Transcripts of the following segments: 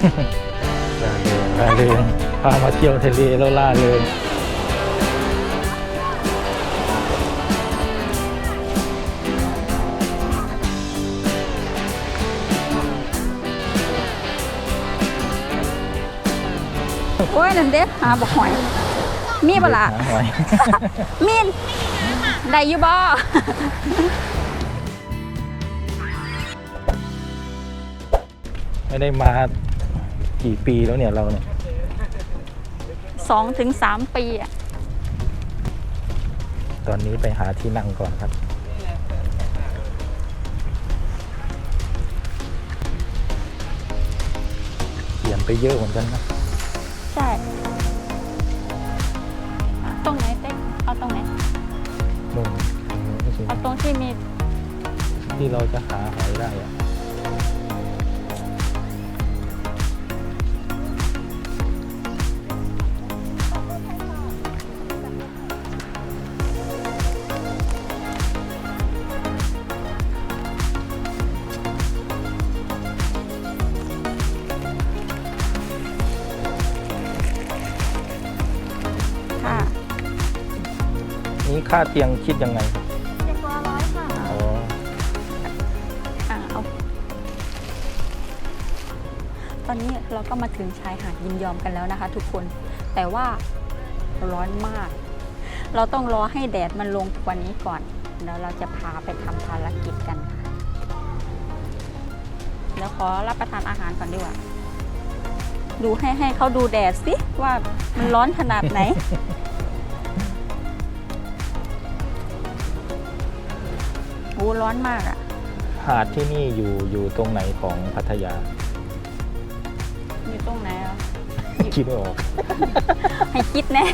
ล่าเริงล่าเริงพามาเที่ยวทะเลแล้วล่าเริงโอ้ยนั่นเด้หาบอกหอย มีบ่ล่ะหาหอยมีนได้อยู่บ่ไม่ได้มา กี่ปีแล้วเนี่ยเราเนี่ยสองถึงสามปีอะตอนนี้ไปหาที่นั่งก่อนครับ เปลี่ยนไปเยอะเหมือนกันนะ ใช่ตรงไหนเต้เอาตรงไหนนู่นตรงนู้นก็คือเอาตรงที่มีที่เราจะหาหอยได้อะค่ะ ค่าเตียงคิดยังไงเจ็ดตัวร้อยค่ะอ๋ออ่าเอาตอนนี้เราก็มาถึงชายหาดยินยอมกันแล้วนะคะ ทุกคนแต่ว่าร้อนมาก เราต้องรอให้แดดมันลงกว่านี้ก่อน แล้วเราจะพาไปทำภารกิจกันค่ะเดี๋ยวขอรับประทานอาหารก่อนดีกว่าดูให้ให้เขาดูแดดสิว่ามันร้อนขนาดไหน ร้อนมากอะหาดที่นี่อยู่อยู่ตรงไหนของพัทยา อยู่ตรงไหนอะคิดไม่ออก ให้คิดแน่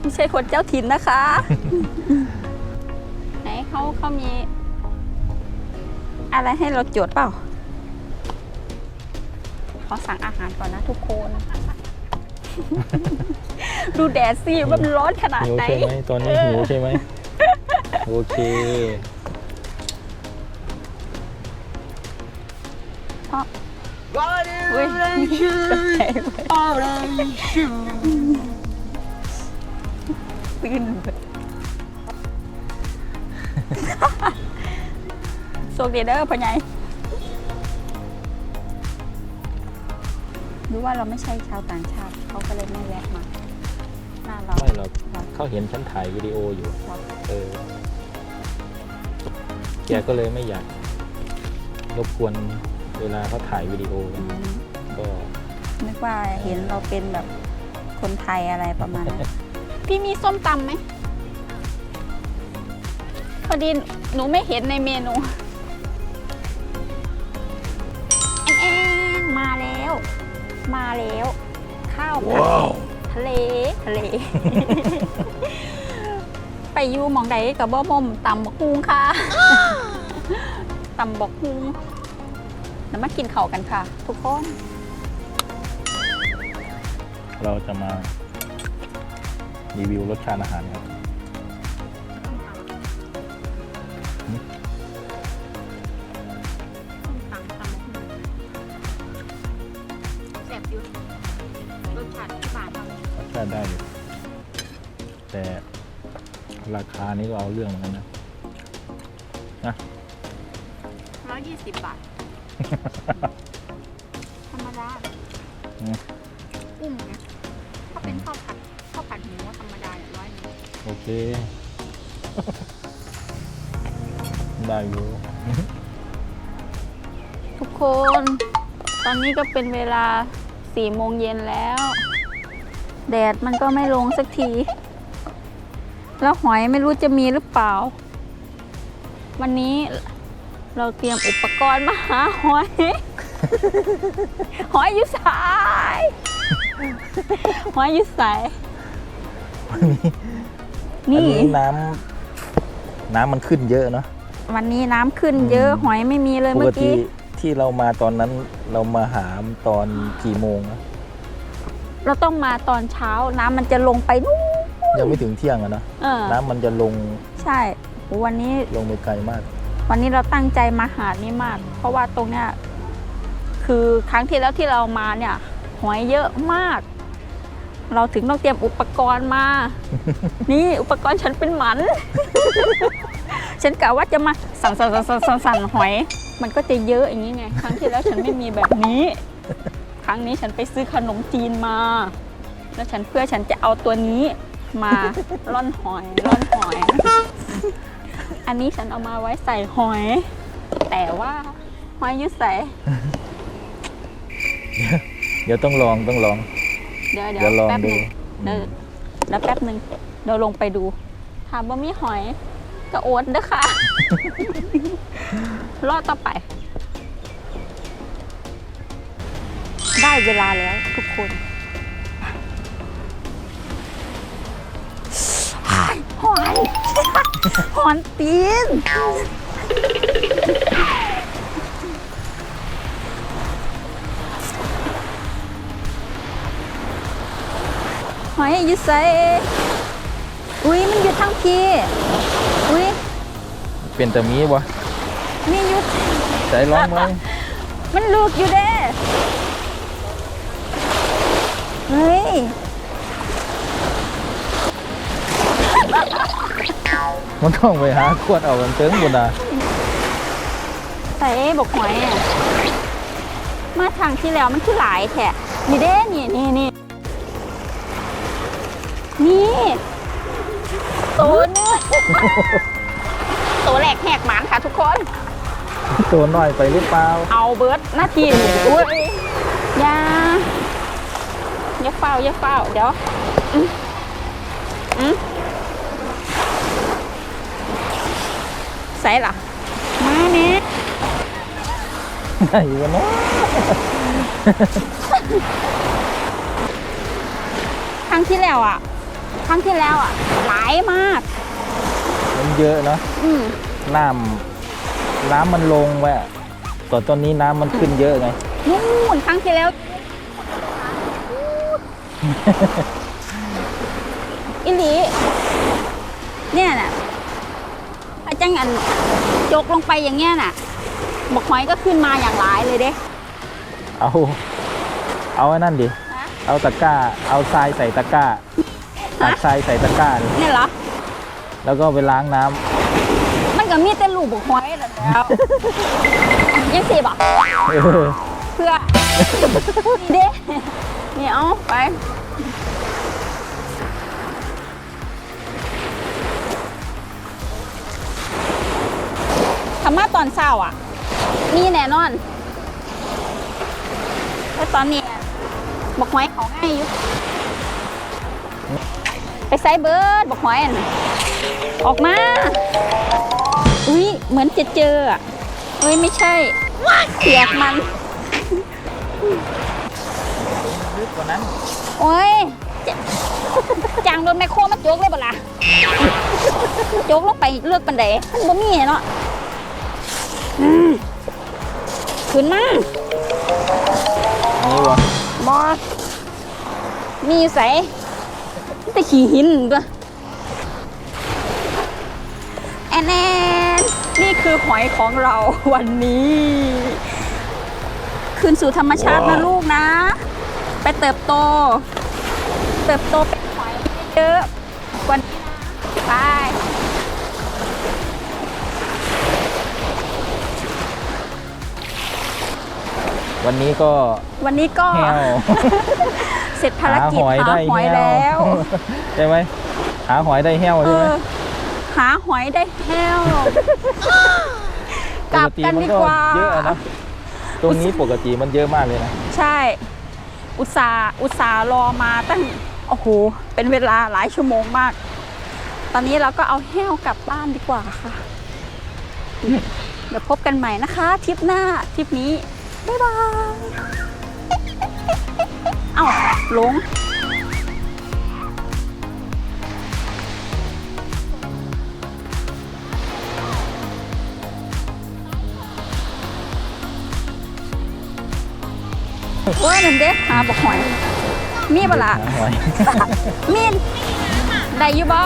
ไม่ใช่คนเจ้าถิ่นนะคะ ไหนเขาเขามี อะไรให้เราจดเปล่า ขอสั่งอาหารก่อนนะทุกคน ดูแดดสิว่ามันร้อนขนาดหิวไหน ใช่ไหมตอนนี้หิวใช่ไหม โอเคเว้ยตกใจหมดตื่นหมดโชคดีเด้อพ่อใหญ่รู้ว่าเราไม่ใช่ชาวต่างชาติ เขาก็เลยไม่แวะมาหน้าเรา ไม่หรอก เขาเห็นฉันถ่ายวิดีโออยู่เราเออ แกก็เลยไม่อยากรบกวนเวลาเขาถ่ายวิดีโออืมก็นึกว่าเห็นเราเป็นแบบคนไทยอะไรประมาณนั้น พี่มีส้มตำไหม พอดีหนูไม่เห็นในเมนูแอนแอนมาแล้ว มาแล้ว ข้าวผัด ทะเลทะเล ไปอยู่หมองใดกับบ่มมตำบักฮุงค่ะตำบักฮุงแล้วมากินข้าวกันค่ะ ทุกคน เราจะมารีวิวรสชาติอาหารครับำรสชาติได้เลยแต่ราคานี้ก็เอาเรื่องเหมือนกันนะร้อยยี่สิบบาท ธรรมดาอืมกุ้งนะถ้าเป็นข้าวผัดข้าวผัดหมูธรรมดาเนี่ยร้อยหนึงโอเค ได้อยู่ ทุกคน ตอนนี้ก็เป็นเวลาสี่โมงเย็นแล้ว แดดมันก็ไม่ลงสักที แล้วหอยไม่รู้จะมีหรือเปล่า วันนี้เราเตรียมอุปกรณ์มาหาหอย หอยอยู่สาย หอยอยู่สายอันนี่นี้น้ำน้ำมันขึ้นเยอะเนาะ วันนี้น้ำขึ้นเยอะอืมหอยไม่มีเลยปเมื่กอติกี้ ที่เรามาตอนนั้นเรามาหาตอนกี่โมงนะ เราต้องมาตอนเช้าน้ำมันจะลงไปนู่นยังไม่ถึงเที่ยงอะนะเออน้ำมันจะลงใช่โหวันนี้ ลงไปไกลมาก วันนี้เราตั้งใจมาหาดนี้มาก เพราะว่าตรงเนี้ยคือครั้งที่แล้วที่เรามาเนี่ยหอยเยอะมาก เราถึงต้องเตรียมอุปกรณ์มา นี่อุปกรณ์ฉันเป็นหมัน ฉันกะว่าจะมาสั่นสั่นสั่นสั่นสั่นสั่นหอย มันก็จะเยอะอย่างนี้ไง ครั้งที่แล้วฉันไม่มีแบบนี้ ครั้งนี้ฉันไปซื้อขนมจีนมา แล้วฉันเพื่อฉันจะเอาตัวนี้มาร่อนหอยร่อนหอย อันนี้ฉันเอามาไว้ใส่หอย แต่ว่าหอยอยุใส่เดี๋ยวต้องลองต้องลอง เดี๋ยวเดี๋เดี๋ยยววลองแป๊บหดูนึงเดี๋ยวเดี๋ยวแป๊บหนึ่งเดี๋ยวลงไปดูถามว่ามีหอยก็โอ๊ตเด้อค่ะ รอดต่อไป เวลาแล้วทุกคนหอยหอนตีน หอยอยู่ใส่อุ้ยมันอยู่ทางพี่ อุ้ยเป็นแต่มีวะมีอยู่ใจร้องไหมมันลูกอยู่เด้ เฮ้ย มันต้องไปหาขวดเอากันเติงบุญนะใส่บอกหอยอะ มาทางที่แล้วมันคือหลายแท้นี่เด้นี่นี่นี่นี่ตัวนึงตัวแหลกแหกหมานค่ะทุกคน ตัวน้อยไปหรือเปล่า เอาเบิร์ดหน้าที่นี่อุ้ยอย่า อย่าเฝ้าอย่าเฝ้าเดี๋ยวอืมอืมใส่ล่ะ มาเนี่ยไหนวะเนาะครั้งที่แล้วอะครั้งที่แล้วอะ หลายมาก มันเยอะเนาะอืมน้ำน้ำมันลงไปอะตอนตอนนี้น้ำมันขึ้นเยอะไง นู่นครั้งที่แล้ว อิลีเนี่ยน่ะอาจารย์อันจกลงไปอย่างเงี้ยน่ะบอกหอยก็ขึ้นมาอย่างหลายเลยเด้ เอา เอาไอ้นั่นดิฮะเอาตะกร้า เอาทรายใส่ตะกร้าตักทรายใส่ตะกร้าดิเนี่ยเหรอ แล้วก็ไปล้างน้ำมันก็มีแต่ลูกบอกหอยแล้วแล้วยังสิบอกเออเพื่อนี่เด้นี่เอาไป ธรรมะตอนเช้าอะ มีแน่นอนแต่ตอนนี้บอกหอยเขาง่ายอยู่ ไปไซเบิร์ดบอกหอยน่ะออกมา อุ้ยเหมือนจะเจออะเอ้ยไม่ใช่เสียกมันลึกกว่านั้น โอ้ยเจ็บจางโดนแมคโครมาโจกเลยบ่ล่ะโจกลงไปเลือกปันไดมันบ่มีเนาะ ขึ้นมานี่วะบอมีอยู่ใส่แต่ขี้หินตัวแอนแอนนี่คือหอยของเราวันนี้ คืนสู่ธรรมชาตินะลูกนะ ไปเติบโต เติบโตเป็นหอยเยอะกว่านี้นะไป วันนี้ก็วันนี้ก็ แห้ว เสร็จภารกิจหาหอยหาได้หอยแห้แล้วใช่ไหมหาหอยได้แห้วเอใช่ไหมอ หาหอยได้แห้ว กลับกันดีกว่า ปติมันเยอะอะนะตรงนี้ปกติมันเยอะมากเลยนะใช่ อุตสาห์อุตสาห์รอมาตั้ง โอ้โห เป็นเวลาหลายชั่วโมงมาก ตอนนี้เราก็เอาแห้วกลับบ้านดีกว่าค่ะ เดี๋ยวพบกันใหม่นะคะ ทริปหน้า ทริปนี้ บ๊ายบาย เอ้าหลงโอ้ยนั่นเด้หาบอกหอย มีบ่ละหาหอยมีนได้อยู่บ่